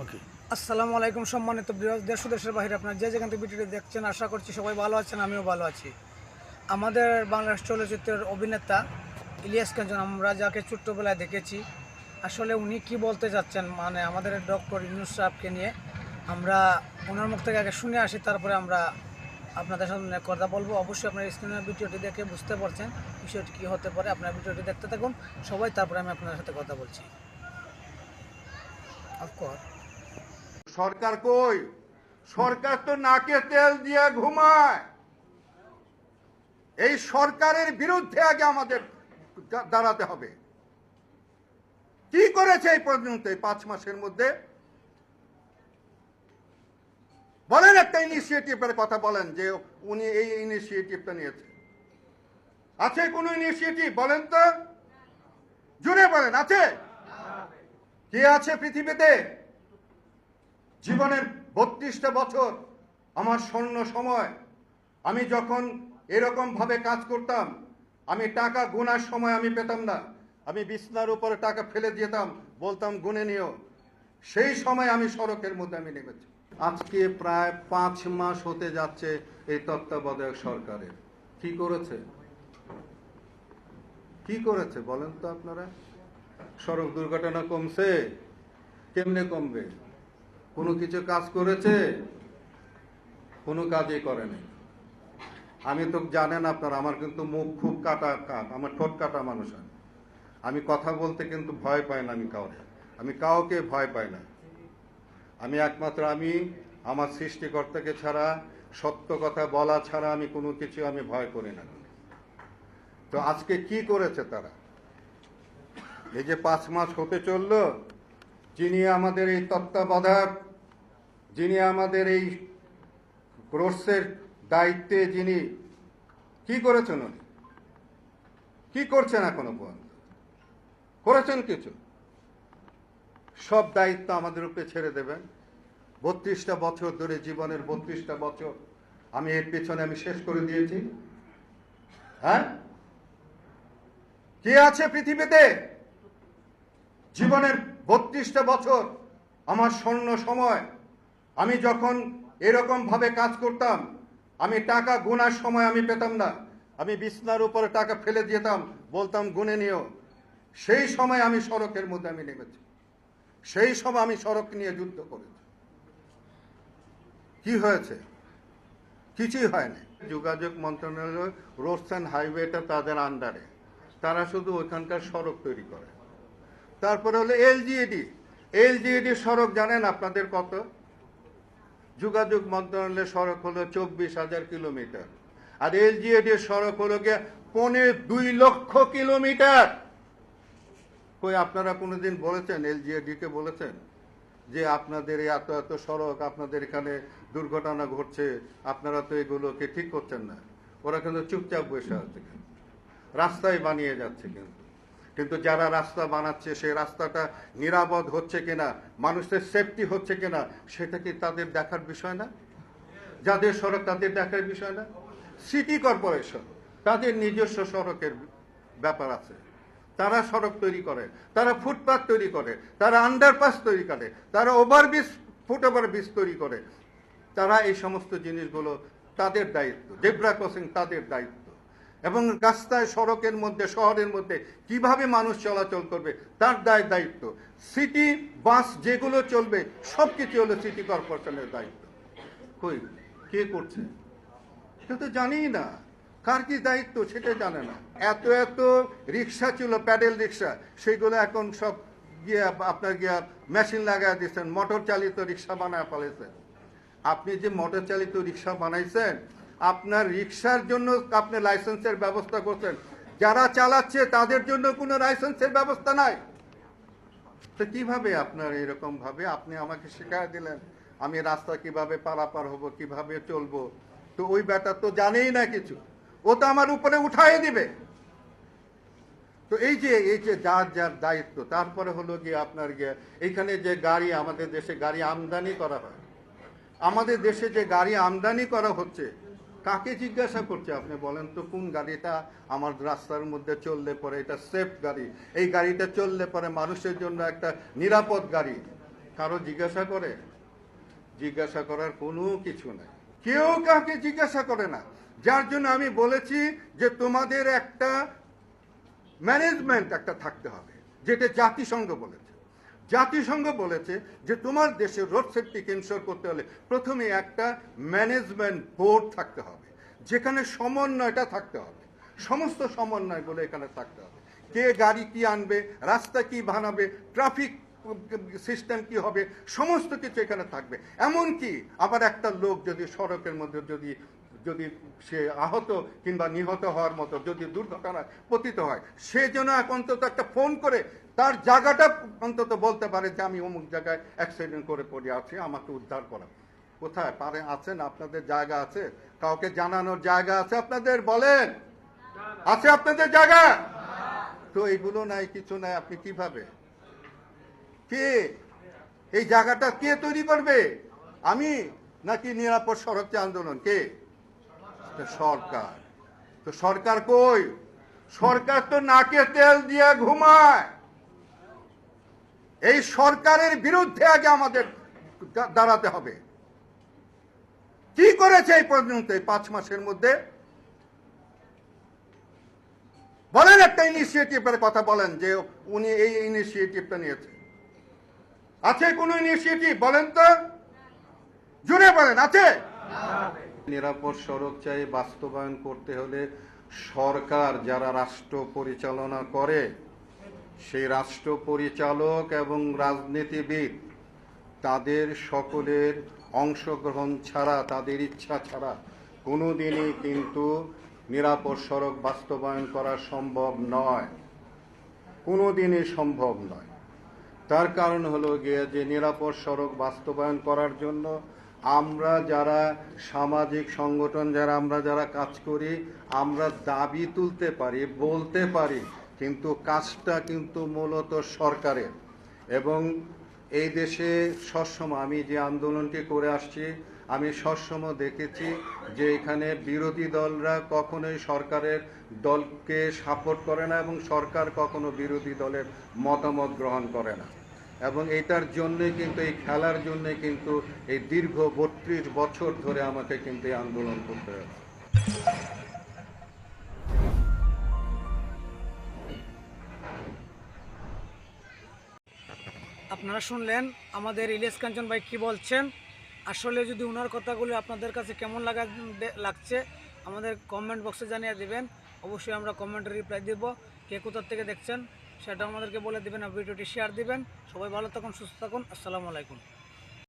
ওকে আসসালামু আলাইকুম সম্মানিত দেশ দেশের বাইরে আপনার যে যেখান থেকে ভিডিওটি দেখছেন, আশা করছি সবাই ভালো আছেন, আমিও ভালো আছি। আমাদের বাংলাদেশ চলচ্চিত্রের অভিনেতা ইলিয়াস কাঞ্চন, আমরা যাকে ছোট্টবেলায় দেখেছি, আসলে উনি কি বলতে যাচ্ছেন মানে আমাদের ডক্টর ইউনুস সাহেবকে নিয়ে আমরা ওনার মুখ থেকে আগে শুনে আসি, তারপরে আমরা আপনাদের সামনে কথা বলব। অবশ্যই আপনার স্ক্রিনের ভিডিওটি দেখে বুঝতে পারছেন বিষয়টি কী হতে পারে। আপনার ভিডিওটি দেখতে থাকুন, সবাই তারপরে আমি আপনার সাথে কথা বলছি। অফকোর্স সরকার কই? সরকার তো নাকে তেল দিয়ে ঘুমায়। এই সরকারের বিরুদ্ধে আগে আমাদের দাঁড়াতে হবে। কি করেছে এই পর্যন্ত এই পাঁচ মাসের মধ্যে? বলেন একটা ইনিশিয়েটিভের কথা বলেন যে উনি এই ইনিশিয়েটিভটা নিয়েছে। আছে কোনো ইনিশিয়েটিভ বলেন তো? জুড়ে বলেন, আছে? কে আছে পৃথিবীতে? জীবনের বত্রিশটা বছর আমার স্বর্ণ সময়। আমি যখন এরকম ভাবে কাজ করতাম, আমি টাকা গোনার সময় আমি পেতাম না। আমি বিছনার উপরে টাকা ফেলে যেতাম বলতাম, গুনে নিও। সেই সময় আমি সড়কের মধ্যে আমি নেমেছি। আজকে প্রায় পাঁচ মাস হতে যাচ্ছে এই তত্ত্বাবধায়ক সরকারের। কি করেছে? কি করেছে বলেন তো আপনারা? সড়ক দুর্ঘটনা কমছে, কেমনে কমবে? কোনো কিছু কাজ করেছে? কোনো কাজই করেনি। আমি তো জানেন আপনার, আমার কিন্তু মুখ খুব কাটা কাট আমার ঠোঁট কাটা মানুষ আমি আমি কথা বলতে কিন্তু ভয় পাই না আমি কাউকে। আমি কাউকে ভয় পাই না। আমি একমাত্র, আমি আমার সৃষ্টিকর্তাকে ছাড়া, সত্য কথা বলা ছাড়া আমি কোনো কিছু আমি ভয় করি না। তো আজকে কি করেছে তারা? এই যে পাঁচ মাস হতে চলল যিনি আমাদের এই তত্ত্বাবধায়ক, যিনি আমাদের এই কোর্সের দায়িত্বে যিনি, কি করেছেন উনি? কি করছেন এখনও পর্যন্ত করেছেন কিছু? সব দায়িত্ব আমাদের উপরে ছেড়ে দেবেন। বত্রিশটা বছর ধরে জীবনের বত্রিশটা বছর আমি এর পেছনে আমি শেষ করে দিয়েছি। হ্যাঁ? কে আছে পৃথিবীতে? জীবনের বত্রিশটা বছর আমার স্বর্ণ সময়। আমি যখন এরকম ভাবে কাজ করতাম, আমি টাকা গোনার সময় আমি পেতাম না। আমি বিছনার উপরে টাকা ফেলে যেতাম বলতাম, গুনে নিও। সেই সময় আমি সড়কের মধ্যে আমি নেমেছি। সেই সময় আমি সড়ক নিয়ে যুদ্ধ করেছি। কি হয়েছে? কিছুই হয়নি। যোগাযোগ মন্ত্রণালয়, রোডস অ্যান্ড হাইওয়েটা তাদের আন্ডারে তারা শুধু ওইখানকার সড়ক তৈরি করে। তারপরে হলো এলজিএডি এলজিএডি সড়ক জানেন আপনাদের কত? যোগাযোগ মন্ত্রণালয়ের সড়ক হলো চব্বিশ হাজার কিলোমিটার। আর এলজিএডি সড়ক হলো গিয়ে পৌনে দুই লক্ষ কিলোমিটার। কই, আপনারা কোনোদিন বলেছেন এলজিএডি কে বলেছেন? যে আপনাদের এই এত এত সড়ক, আপনাদের এখানে দুর্ঘটনা ঘটছে, আপনারা তো এগুলোকে ঠিক করছেন না। ওরা কিন্তু চুপচাপ বসে আছে। রাস্তায় বানিয়ে যাচ্ছে কিন্তু। কিন্তু যারা রাস্তা বানাচ্ছে সেই রাস্তাটা নিরাপদ হচ্ছে কিনা, মানুষের সেফটি হচ্ছে কিনা, সেটা কি তাদের দেখার বিষয় না? যাদের সড়ক, তাদের দেখার বিষয় না? সিটি কর্পোরেশন তাদের নিজস্ব সড়কের ব্যাপার আছে। তারা সড়ক তৈরি করে, তারা ফুটপাথ তৈরি করে, তারা আন্ডারপাস তৈরি করে, তারা ওভারব্রিজ ফুট ওভার ব্রিজ তৈরি করে। তারা এই সমস্ত জিনিসগুলো তাদের দায়িত্ব জেব্রা ক্রসিং তাদের দায়িত্ব। এবং রাস্তায়, সড়কের মধ্যে, শহরের মধ্যে কীভাবে মানুষ চলাচল করবে, তার দায় দায়িত্ব। সিটি, বাস যেগুলো চলবে সব কিছু হলো সিটি কর্পোরেশনের দায়িত্ব। কই? কে করছে? কেউ তো জানেই না। কার কি দায়িত্ব সেটা জানে না। এত এত রিক্সা ছিল, প্যাডেল রিক্সা, সেগুলো এখন সব গিয়ে আপনার গিয়া মেশিন লাগাই দিচ্ছেন মোটর চালিত রিক্সা বানায় ফেলেছেন। আপনি যে মোটর চালিত রিক্সা বানাইছেন আপনার রিক্সার জন্য আপনি লাইসেন্সের ব্যবস্থা করছেন। যারা চালাচ্ছে, তাদের জন্য কোনো লাইসেন্সের ব্যবস্থা নাই। তো কীভাবে আপনার এরকম ভাবে আপনি আমাকে শেখায় দিলেন? আমি রাস্তা কীভাবে পারাপার হব, কীভাবে চলবো? তো ওই ব্যাটা তো জানেই না কিছু। ও তো আমার উপরে উঠাই দিবে। তো এই যে এই যে যার যার দায়িত্ব, তারপরে হলো গিয়ে আপনার গিয়ে এইখানে যে গাড়ি, আমাদের দেশে গাড়ি আমদানি করা হয়। আমাদের দেশে যে গাড়ি আমদানি করা হচ্ছে কাকে জিজ্ঞাসা করছে আপনি বলেন তো, কোন গাড়িটা আমার রাস্তার মধ্যে চললে পরে এটা সেফ গাড়ি? এই গাড়িটা চললে পরে মানুষের জন্য একটা নিরাপদ গাড়ি। কারও জিজ্ঞাসা করে? জিজ্ঞাসা করার কোনো কিছু নাই। কেউ কাউকে জিজ্ঞাসা করে না। যার জন্য আমি বলেছি যে তোমাদের একটা ম্যানেজমেন্ট একটা থাকতে হবে, যেটা জাতিসংঘ বলেছে জাতিসংঘ বলেছে যে তোমার দেশে রোড সেফটিকে ইনশোর করতে হলে প্রথমে একটা ম্যানেজমেন্ট বোর্ড থাকতে হবে, যেখানে সমন্বয়টা থাকতে হবে। সমস্ত সমন্বয়গুলো এখানে থাকতে হবে। কে গাড়ি কি আনবে, রাস্তা কি বানাবে ট্রাফিক সিস্টেম কি হবে, সমস্ত কিছু এখানে থাকবে। এমনকি আবার একটা লোক যদি সড়কের মধ্যে যদি যদি সে আহত কিংবা নিহত হওয়ার মতো যদি দুর্ঘটনায় পতিত হয়, সে যেন এক অন্তত একটা ফোন করে তার জায়গাটা অন্তত বলতে পারে যে আমি অমুক জায়গায় অ্যাক্সিডেন্ট করে পড়ে আছি, আমাকে উদ্ধার করা। কোথায়? পারে আছেন? আপনাদের জায়গা আছে? কাউকে জানানোর জায়গা আছে আপনাদের? বলেন। আছে আপনাদের জায়গা? তো এইগুলো নাই, কিছু নাই, আপনি কীভাবে? কে? এই জায়গাটা কে তৈরি করবে? আমি? নাকি নিরাপদ সড়ক আন্দোলন? কে? সরকার। তো সরকার কই? সরকার তো নাকে তেল দিয়ে ঘুমায়। এই সরকারের বিরুদ্ধে আগে আমাদের দাঁড়াতে হবে। কি করেছে এই পর্যন্ত এই পাঁচ মাসের মধ্যে? বলেন একটা ইনিশিয়েটিভের কথা বলেন যে উনি এই ইনিশিয়েটিভটা নিয়েছে। আছে কোনো ইনিশিয়েটিভ বলেন তো। জুড়ে বলেন, আছে? নিরাপদ সড়ক চাই বাস্তবায়ন করতে হলে সরকার, যারা রাষ্ট্র পরিচালনা করে সেই রাষ্ট্র পরিচালক এবং রাজনীতিবিদ, তাদের সকলের অংশগ্রহণ ছাড়া, তাদের ইচ্ছা ছাড়া কোনোদিনই কিন্তু নিরাপদ সড়ক বাস্তবায়ন করা সম্ভব নয়। কোনোদিনই সম্ভব নয়। তার কারণ হলো গিয়ে যে নিরাপদ সড়ক বাস্তবায়ন করার জন্য আমরা যারা সামাজিক সংগঠন, যারা আমরা যারা কাজ করি, আমরা দাবি তুলতে পারি, বলতে পারি কিন্তু কাজটা কিন্তু মূলত সরকারের। এবং এই দেশে সবসময় আমি যে আন্দোলনটি করে আসছি, আমি সবসময় দেখেছি যে এখানে বিরোধী দলরা কখনোই সরকারের দলকে সাপোর্ট করে না এবং সরকার কখনো বিরোধী দলের মতামত গ্রহণ করে না। এবং এটার জন্যই কিন্তু, এই খেলার জন্যই কিন্তু এই দীর্ঘ বত্রিশ বছর ধরে আমাকে কিন্তু এই আন্দোলন করতে হয়েছে। আপনারা শুনলেন আমাদের ইলিয়াস কাঞ্চন ভাই কী বলছেন? আসলে যদি ওনার কথাগুলি আপনাদের কাছে কেমন লাগা লাগছে, আমাদের কমেন্ট বক্সে জানিয়ে দেবেন। অবশ্যই আমরা কমেন্টে রিপ্লাই দেব। কে কোথার থেকে দেখছেন সেটা আমাদেরকে বলে দেবেন আর ভিডিওটি শেয়ার দিবেন। সবাই ভালো থাকুন, সুস্থ থাকুন। আসসালামু আলাইকুম।